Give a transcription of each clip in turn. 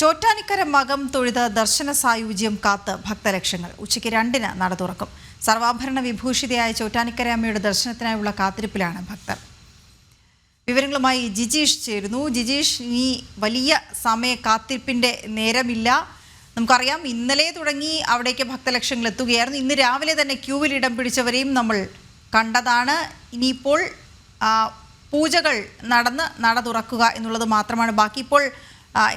ചോറ്റാനിക്കര മകം തൊഴുത ദർശന സായുജ്യം കാത്ത് ഭക്തലക്ഷങ്ങൾ. ഉച്ചയ്ക്ക് രണ്ടിന് നട തുറക്കും. സർവാഭരണ വിഭൂഷിതയായ ചോറ്റാനിക്കര അമ്മയുടെ ദർശനത്തിനായുള്ള കാത്തിരിപ്പിലാണ് ഭക്തർ. വിവരങ്ങളുമായി ജിജീഷ് ചേരുന്നു. ജിജീഷ് ഇനി വലിയ സമയ കാത്തിരിപ്പിന്റെ നേരമില്ല. നമുക്കറിയാം ഇന്നലെ തുടങ്ങി അവിടേക്ക് ഭക്തലക്ഷങ്ങൾ എത്തുകയായിരുന്നു. ഇന്ന് രാവിലെ തന്നെ ക്യൂവിൽ ഇടം പിടിച്ചവരെയും നമ്മൾ കണ്ടതാണ്. ഇനിയിപ്പോൾ പൂജകൾ നടന്ന് നട തുറക്കുക എന്നുള്ളത് മാത്രമാണ്. ബാക്കി ഇപ്പോൾ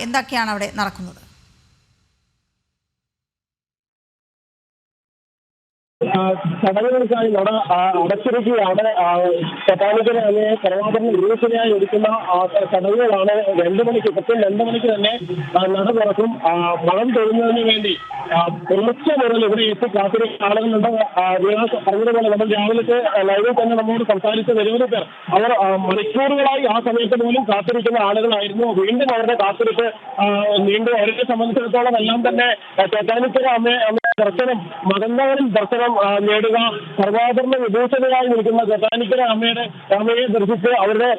എന്തൊക്കെയാണ് അവിടെ നടക്കുന്നത്? ചടങ്ങുകൾക്കായി നട അടച്ചിരിക്കുകയാണ്. കഥാലിക്കരെ അതിനെ കർമാപരണ വിരൂഷണയായി ഒരുക്കുന്ന ചടങ്ങുകളാണ് രണ്ടു മണിക്ക് കൃത്യം രണ്ടു മണിക്ക് തന്നെ നട തുറക്കും. മണം തൊഴുന്നതിന് വേണ്ടി പുലർച്ചെ മുതൽ ഇവിടെ എത്തി കാത്തിരിക്കുന്ന ആളുകളുണ്ട്. ദിയാസ് പറഞ്ഞതുപോലെ നമ്മൾ രാവിലത്തെ ലൈവിൽ തന്നെ നമ്മോട് സംസാരിച്ച നിരവധി പേർ. അവർ മണിക്കൂറുകളായി ആ സമയത്ത് പോലും കാത്തിരിക്കുന്ന ആളുകളായിരുന്നു. വീണ്ടും അവരുടെ കാത്തിരിപ്പ് നീണ്ടു അവരെ സംബന്ധിച്ചിടത്തോളം എല്ലാം തന്നെ അമ്മ അമ്മ ദർശനം മകന്നവരിൽ ദർശനം നേടുക സർവാഭരണ വിഭൂഷണയായി നിൽക്കുന്ന ചേട്ടാനിക്കര അമ്മയുടെ അമ്മയെ ദർശിച്ച് അവരുടെ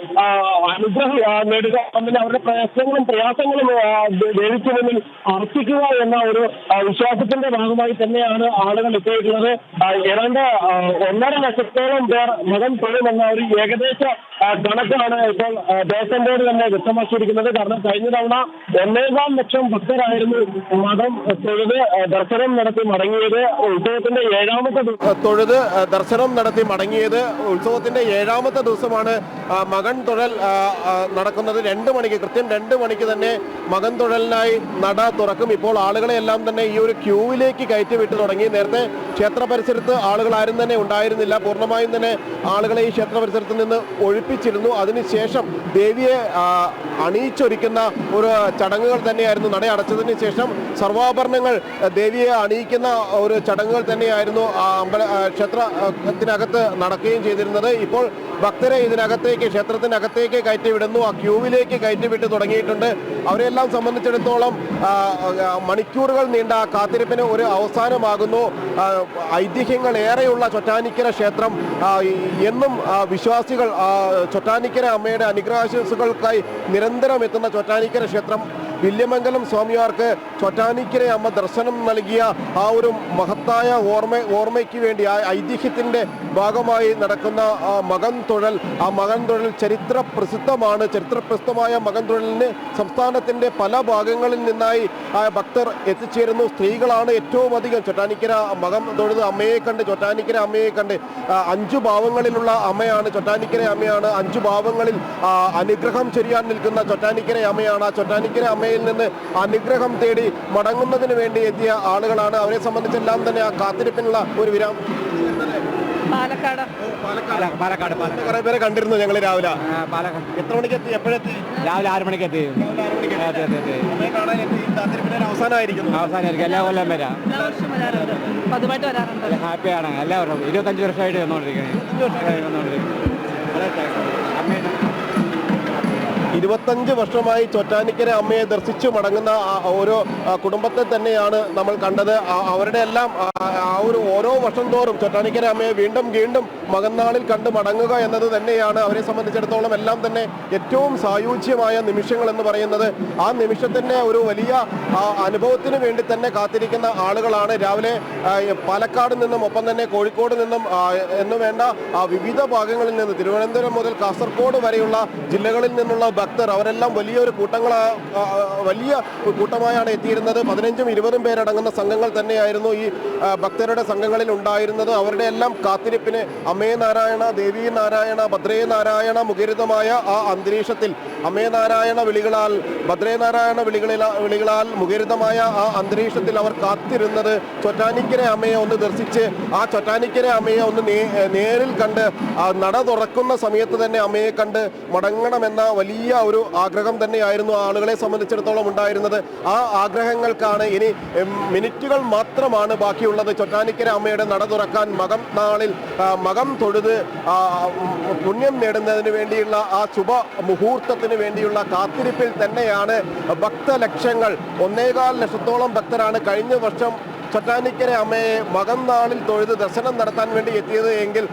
അനുഗ്രഹം നേടുക അങ്ങനെ അവരുടെ പ്രയാസങ്ങളും പ്രയാസങ്ങളും ദേവിക്ക് മുന്നിൽ അർപ്പിക്കുക എന്ന ഒരു വിശ്വാസത്തിന്റെ ഭാഗമായി തന്നെയാണ് ആളുകൾ എത്തിയിട്ടുള്ളത്. ഏതാണ്ട് ഒന്നര ലക്ഷത്തോളം പേർ മകൻ തൊഴിലെന്ന ഒരു ഏകദേശ കണക്കാണ് ഇപ്പോൾ ദേവസ്വം ബോർഡ് തന്നെ വ്യക്തമാക്കിയിരിക്കുന്നത്. കാരണം കഴിഞ്ഞ തവണ ഒന്നേകാം ലക്ഷം ഭക്തരായിരുന്നു മതം തൊഴുത് ദർശനം നടത്തി മടങ്ങിയത് ഉത്സവത്തിന്റെ ഏഴാമത്തെ തൊഴുത് ദർശനം നടത്തി മടങ്ങിയത് ഉത്സവത്തിന്റെ ഏഴാമത്തെ ദിവസമാണ് മകൻ തൊഴൽ നടക്കുന്നത് രണ്ട് മണിക്ക്. കൃത്യം രണ്ട് മണിക്ക് തന്നെ മകൻ തുഴലിനായി നട തുറക്കും. ഇപ്പോൾ ആളുകളെ എല്ലാം തന്നെ ഈ ഒരു ക്യൂവിലേക്ക് കയറ്റി വിട്ടു തുടങ്ങി. നേരത്തെ ക്ഷേത്ര പരിസരത്ത് ആളുകൾ ആരും തന്നെ ഉണ്ടായിരുന്നില്ല. പൂർണമായും തന്നെ ആളുകളെ ഈ ക്ഷേത്ര പരിസരത്ത് നിന്ന് ഒഴിപ്പിച്ചിരുന്നു. അതിനുശേഷം ദേവിയെ അണിയിച്ചൊരുക്കുന്ന ഒരു ചടങ്ങുകൾ തന്നെയായിരുന്നു നട അടച്ചതിന് ശേഷം സർവാഭരണങ്ങൾ ദേവിയെ അണിയിക്കുന്ന ഒരു ചടങ്ങുകൾ തന്നെയായിരുന്നു ആ അമ്പല ക്ഷേത്രത്തിനകത്ത് നടക്കുകയും ചെയ്തിരുന്നത്. ഇപ്പോൾ ഭക്തരെ ഇതിനകത്തേക്ക് ക്ഷേത്രത്തിനകത്തേക്ക് കയറ്റിവിടുന്നു. ആ ക്യൂവിലേക്ക് കയറ്റിവിട്ട് തുടങ്ങിയിട്ടുണ്ട്. അവരെല്ലാം സംബന്ധിച്ചിടത്തോളം മണിക്കൂറുകൾ നീണ്ട കാത്തിരിപ്പിന് ഒരു അവസാനമാകുന്നു. ഐതിഹ്യങ്ങൾ ഏറെയുള്ള ചൊറ്റാനിക്കര ക്ഷേത്രം എന്നും വിശ്വാസികൾ ചൊറ്റാനിക്കര അമ്മയുടെ അനുഗ്രഹാശംസുകൾക്കായി നിരന്തരം എത്തുന്ന ചൊറ്റാനിക്കര ക്ഷേത്രം വില്യമംഗലം സ്വാമിയാർക്ക് ചൊറ്റാനിക്കര അമ്മ ദർശനം നൽകിയ ആ ഒരു മഹത്തായ ഓർമ്മ ഓർമ്മയ്ക്ക് വേണ്ടി ആ ഐതിഹ്യത്തിന്റെ ഭാഗമായി നടക്കുന്ന ആ മകൻ തൊഴൽ ആ മകൻ തൊഴൽ ചരിത്ര പ്രസിദ്ധമാണ്. ചരിത്ര പ്രസിദ്ധമായ മകൻ തൊഴലിന് സംസ്ഥാനത്തിന്റെ പല ഭാഗങ്ങളിൽ നിന്നായി ആ ഭക്തർ എത്തിച്ചേരുന്നു. സ്ത്രീകളാണ് ഏറ്റവും അധികം ചൊറ്റാനിക്കര മകൻ തൊഴുത് അമ്മയെ കണ്ട് ചൊറ്റാനിക്കര അമ്മയെ കണ്ട് അഞ്ചു ഭാവങ്ങളിലുള്ള അമ്മയാണ് ചൊറ്റാനിക്കര അമ്മയാണ്. അഞ്ചു ഭാവങ്ങളിൽ അനുഗ്രഹം ചൊരിയാൻ നിൽക്കുന്ന ചൊറ്റാനിക്കര അമ്മയാണ്. ആ ചൊറ്റാനിക്കര അമ്മയിൽ നിന്ന് അനുഗ്രഹം തേടി മടങ്ങുന്നതിന് വേണ്ടി എത്തിയ ആളുകളാണ്. അവരെ സംബന്ധിച്ചെല്ലാം തന്നെ ആ കാത്തിരിപ്പിനുള്ള ഒരു വിരാം പാലക്കാട്. പാലക്കാട്. കുറെ പേരെ കണ്ടിരുന്നു ഞങ്ങൾ രാവിലെ? പാലക്കാട്. എത്ര മണിക്ക് എത്തി? എപ്പോഴെത്തി? രാവിലെ ആറ് മണിക്ക് എത്തി. അവസാനമായിരിക്കുന്നു. അവസാനമായിരിക്കും. എല്ലാ കൊല്ലം വരാം. ഹാപ്പിയാണ്. എല്ലാവരും. ഇരുപത്തഞ്ച് വർഷമായിട്ട് വന്നുകൊണ്ടിരിക്കുന്നത് ഇരുപത്തഞ്ച് വർഷമായി ചൊറ്റാനിക്കര അമ്മയെ ദർശിച്ചു മടങ്ങുന്ന ഓരോ കുടുംബത്തെ തന്നെയാണ് നമ്മൾ കണ്ടത്. അവരുടെ എല്ലാം ആ ഒരു ഓരോ വർഷം തോറും ചൊറ്റാനിക്കര അമ്മയെ വീണ്ടും വീണ്ടും മകന്നാളിൽ കണ്ട് മടങ്ങുക എന്നത് തന്നെയാണ് അവരെ സംബന്ധിച്ചിടത്തോളം എല്ലാം തന്നെ ഏറ്റവും സായൂജ്യമായ നിമിഷങ്ങൾ എന്ന് പറയുന്നത്. ആ നിമിഷത്തിന്റെ ഒരു വലിയ അനുഭവത്തിന് വേണ്ടി തന്നെ കാത്തിരിക്കുന്ന ആളുകളാണ് രാവിലെ പാലക്കാട് നിന്നും ഒപ്പം തന്നെ കോഴിക്കോട് നിന്നും എന്നു വേണ്ട വിവിധ ഭാഗങ്ങളിൽ നിന്ന് തിരുവനന്തപുരം മുതൽ കാസർഗോഡ് വരെയുള്ള ജില്ലകളിൽ നിന്നുള്ള ഭക്തർ അവരെല്ലാം വലിയൊരു കൂട്ടങ്ങൾ വലിയ കൂട്ടമായാണ് എത്തിയിരുന്നത്. പതിനഞ്ചും ഇരുപതും പേരടങ്ങുന്ന സംഘങ്ങൾ തന്നെയായിരുന്നു ഈ ഭക്തരുടെ സംഘങ്ങളിൽ ഉണ്ടായിരുന്നത്. അവരുടെ എല്ലാം കാത്തിരിപ്പിന് അമ്മേ നാരായണ ദേവി നാരായണ ഭദ്രേ നാരായണ മുഖരിതമായ ആ അന്തരീക്ഷത്തിൽ അമ്മേ നാരായണ വിളികളാൽ ഭദ്രേ നാരായണ വിളികളിൽ വിളികളാൽ മുഖരിതമായ ആ അന്തരീക്ഷത്തിൽ അവർ കാത്തിരുന്നത്. ചൊറ്റാനിക്കര അമ്മയെ ഒന്ന് ദർശിച്ച് ആ ചൊറ്റാനിക്കര അമ്മയെ ഒന്ന് നേരിൽ കണ്ട് നട തുറക്കുന്ന സമയത്ത് തന്നെ അമ്മയെ കണ്ട് മടങ്ങണമെന്ന വലിയ ഒരു ആഗ്രഹം തന്നെയായിരുന്നു ആളുകളെ സംബന്ധിച്ചിടത്തോളം ഉണ്ടായിരുന്നത്. ആ ആഗ്രഹങ്ങൾക്കാണ് ഇനി മിനിറ്റുകൾ മാത്രമാണ് ബാക്കിയുള്ളത്. ചൊറ്റാനിക്കര അമ്മയുടെ നട തുറക്കാൻ മകം നാളിൽ മകം തൊഴുത് പുണ്യം നേടുന്നതിന് വേണ്ടിയുള്ള ആ ശുഭ മുഹൂർത്തത്തിന് വേണ്ടിയുള്ള കാത്തിരിപ്പിൽ തന്നെയാണ് ഭക്തലക്ഷങ്ങൾ. ഒന്നേകാൽ ലക്ഷത്തോളം ഭക്തരാണ് കഴിഞ്ഞ വർഷം ചൊറ്റാനിക്കര അമ്മയെ മകന്നാളിൽ തൊഴുത് ദർശനം നടത്താൻ വേണ്ടി എത്തിയത് എങ്കിൽ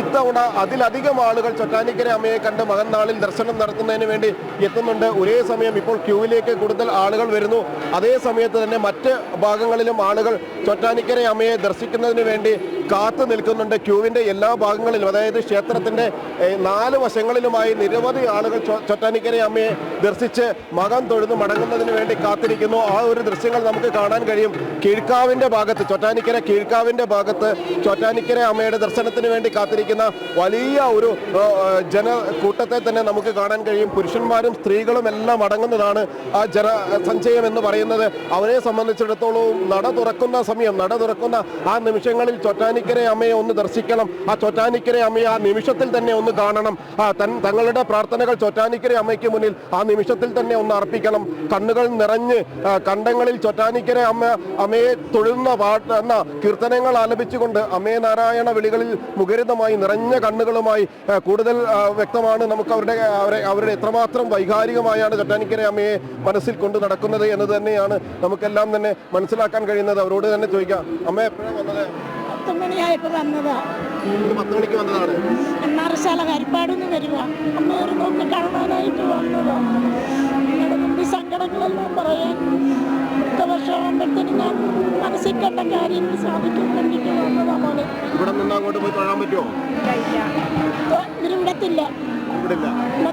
ഇത്തവണ അതിലധികം ആളുകൾ ചൊറ്റാനിക്കര അമ്മയെ കണ്ട് നാളിൽ ദർശനം നടത്തുന്നതിന് വേണ്ടി എത്തുന്നുണ്ട്. ഒരേ സമയം ഇപ്പോൾ ക്യൂവിലേക്ക് കൂടുതൽ ആളുകൾ വരുന്നു. അതേ സമയത്ത് തന്നെ മറ്റ് ഭാഗങ്ങളിലും ആളുകൾ ചൊറ്റാനിക്കര അമ്മയെ ദർശിക്കുന്നതിന് വേണ്ടി കാത്തു നിൽക്കുന്നുണ്ട്. ക്യൂവിന്റെ എല്ലാ ഭാഗങ്ങളിലും അതായത് ക്ഷേത്രത്തിന്റെ നാല് വശങ്ങളിലുമായി നിരവധി ആളുകൾ ചൊറ്റാനിക്കര അമ്മയെ ദർശിച്ച് മകം തൊഴുന്നു മടങ്ങുന്നതിന് വേണ്ടി കാത്തിരിക്കുന്നു. ആ ഒരു ദൃശ്യങ്ങൾ നമുക്ക് കാണാൻ കഴിയും. കീഴ്ക്കാവിന്റെ ഭാഗത്ത് ചൊറ്റാനിക്കര കീഴ്ക്കാവിന്റെ ഭാഗത്ത് ചൊറ്റാനിക്കര അമ്മയുടെ ദർശനത്തിന് വേണ്ടി കാത്തിരിക്കുന്ന വലിയ ഒരു ജന ജനക്കൂട്ടത്തെ തന്നെ നമുക്ക് കാണാൻ കഴിയും. പുരുഷന്മാരും സ്ത്രീകളും എല്ലാം അടങ്ങുന്നതാണ് ആ ജന സഞ്ചയം എന്ന് പറയുന്നത്. അവരെ സംബന്ധിച്ചിടത്തോളം നട തുറക്കുന്ന സമയം നട തുറക്കുന്ന ആ നിമിഷങ്ങളിൽ ചൊറ്റാനിക്കര അമ്മയെ ഒന്ന് ദർശിക്കണം. ആ ചൊറ്റാനിക്കര അമ്മയെ ആ നിമിഷത്തിൽ തന്നെ ഒന്ന് കാണണം. തൻ തങ്ങളുടെ പ്രാർത്ഥനകൾ ചൊറ്റാനിക്കര അമ്മയ്ക്ക് മുന്നിൽ ആ നിമിഷത്തിൽ തന്നെ ഒന്ന് അർപ്പിക്കണം. കണ്ണുകൾ നിറഞ്ഞ് കണ്ടങ്ങളിൽ ചൊറ്റാനിക്കര അമ്മ അമ്മയെ തൊഴുന്ന പാട്ട് എന്ന കീർത്തനങ്ങൾ ആലപിച്ചുകൊണ്ട് അമ്മേ നാരായണ വിളികളിൽ മുഖരിതമായി നിറഞ്ഞ കണ്ണുകളുമായി കൂടുതൽ വ്യക്തമാണ് നമുക്ക് അവരുടെ അവരെ അവരുടെ എത്രമാത്രം വൈകാരികമായാണ് ചൊറ്റാനിക്കര അമ്മയെ മനസ്സിൽ കൊണ്ട് നടക്കുന്നത് എന്ന് തന്നെയാണ് നമുക്കെല്ലാം തന്നെ മനസ്സിലാക്കാൻ കഴിയുന്നത്. അവരോട് തന്നെ ചോദിക്കാം അമ്മ എപ്പോഴാണ് വന്നത്? പത്ത് മണിയായപ്പോൾ വന്നതാ എണ്ണാറശാല ഹരിപ്പാടുന്ന് വരിക അമ്മ ഒരു നോക്ക് കാണാനായിട്ട് വന്നതാ. നിങ്ങളുടെ മുമ്പിൽ സങ്കടങ്ങളെല്ലാം പറയാൻ അടുത്ത വർഷമാകുമ്പോഴത്തേനും ഞാൻ മനസ്സിൽ കണ്ട കാര്യങ്ങൾ സാധിക്കാൻ വേണ്ടിയിട്ട് വന്നതാ പോലെ ഇവിടെ നിന്ന് അങ്ങോട്ട് പോയി പറ്റുമോ? ഇവർ വിടത്തില്ല.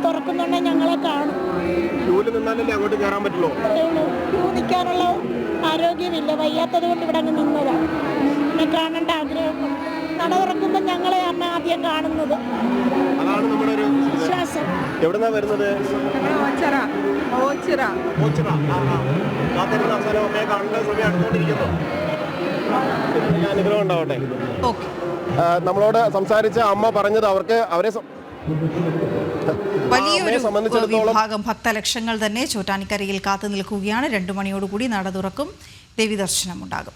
തുറക്കുന്നുണ്ടെങ്കിൽ ഞങ്ങളെ കാണും. നിന്നാലല്ലേ അങ്ങോട്ട് കയറാൻ പറ്റുള്ളൂ. അതേ ഉള്ളൂ. ക്യൂ നിൽക്കാനുള്ള ആരോഗ്യമില്ല. വയ്യാത്തത് കൊണ്ട് ഇവിടെ അങ്ങ് നിന്നതാ. എന്നെ കാണേണ്ട ആഗ്രഹം നട തുറക്കുമ്പോൾ ഞങ്ങളെ അമ്മ ആദ്യം കാണുന്നത്. അതാണ് നമ്മുടെ ഒരു വിശ്വാസം. എവിടുന്നാ വരുന്നത്? ഓച്ചിറ ഓച്ചിറ. ഓച്ചിറ. കാത്തിരുന്ന അവസാനം അമ്മയെ കാണുന്ന സമയം അടുത്തോണ്ടിരിക്കുന്നു ഈ അനുഗ്രഹം ഉണ്ടാവട്ടെ. നമ്മളോട് സംസാരിച്ച അമ്മ പറഞ്ഞത് അവർക്ക് അവരെ വലിയൊരു വിഭാഗം ഭക്തലക്ഷങ്ങൾ തന്നെ ചോറ്റാനിക്കരയിൽ കാത്തു നിൽക്കുകയാണ്. രണ്ടു മണിയോടുകൂടി നട തുറക്കും. ദേവി ദർശനം ഉണ്ടാകും